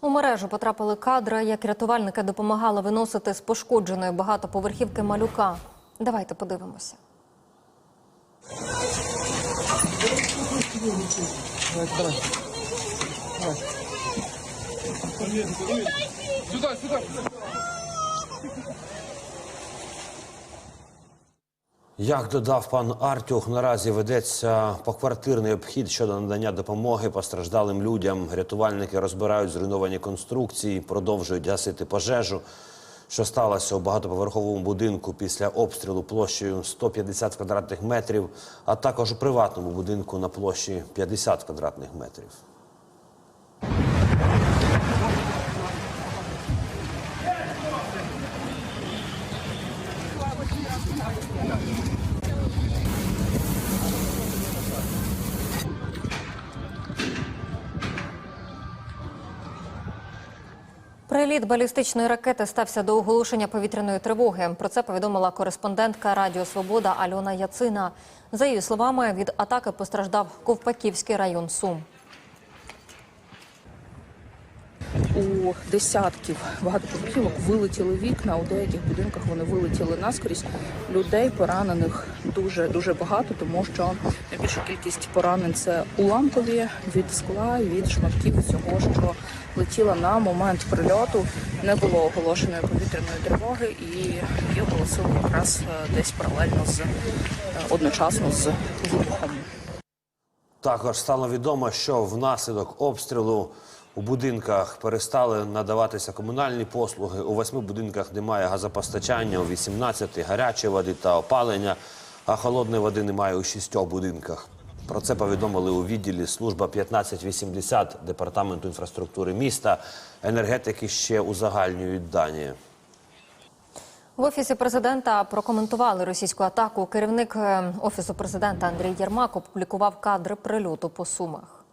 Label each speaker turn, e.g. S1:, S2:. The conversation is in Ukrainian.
S1: У мережу потрапили кадри, як рятувальники допомагали виносити з пошкодженої багатоповерхівки малюка. Давайте подивимося.
S2: Сюда, сюда.
S3: Як додав пан Артюх, наразі ведеться поквартирний обхід щодо надання допомоги постраждалим людям. Рятувальники розбирають зруйновані конструкції, продовжують гасити пожежу, що сталося у багатоповерховому будинку після обстрілу площею 150 квадратних метрів, а також у приватному будинку на площі 50 квадратних метрів.
S1: Приліт балістичної ракети стався до оголошення повітряної тривоги. Про це повідомила кореспондентка Радіо Свобода Альона Яцина. За її словами, від атаки постраждав Ковпаківський район Сум.
S4: У десятків багатоповерхівок вилетіли вікна. У деяких будинках вони вилетіли наскрізь. Людей поранених дуже дуже багато, тому що найбільша кількість поранень це уламкові від скла від шматків всього, що летіло на момент прильоту. Не було оголошеної повітряної тривоги, і її оголосили якраз е, десь паралельно з е, одночасно з вибухом.
S3: Також стало відомо, що внаслідок обстрілу у будинках перестали надаватися комунальні послуги. У восьми будинках немає газопостачання, у 18 гарячої води та опалення, а холодної води немає у шістьох будинках. Про це повідомили у відділі служба 1580 департаменту інфраструктури міста. Енергетики ще узагальнюють дані.
S1: В офісі президента прокоментували російську атаку. Керівник е, офісу президента Андрій Єрмак опублікував кадри прильоту по сумах.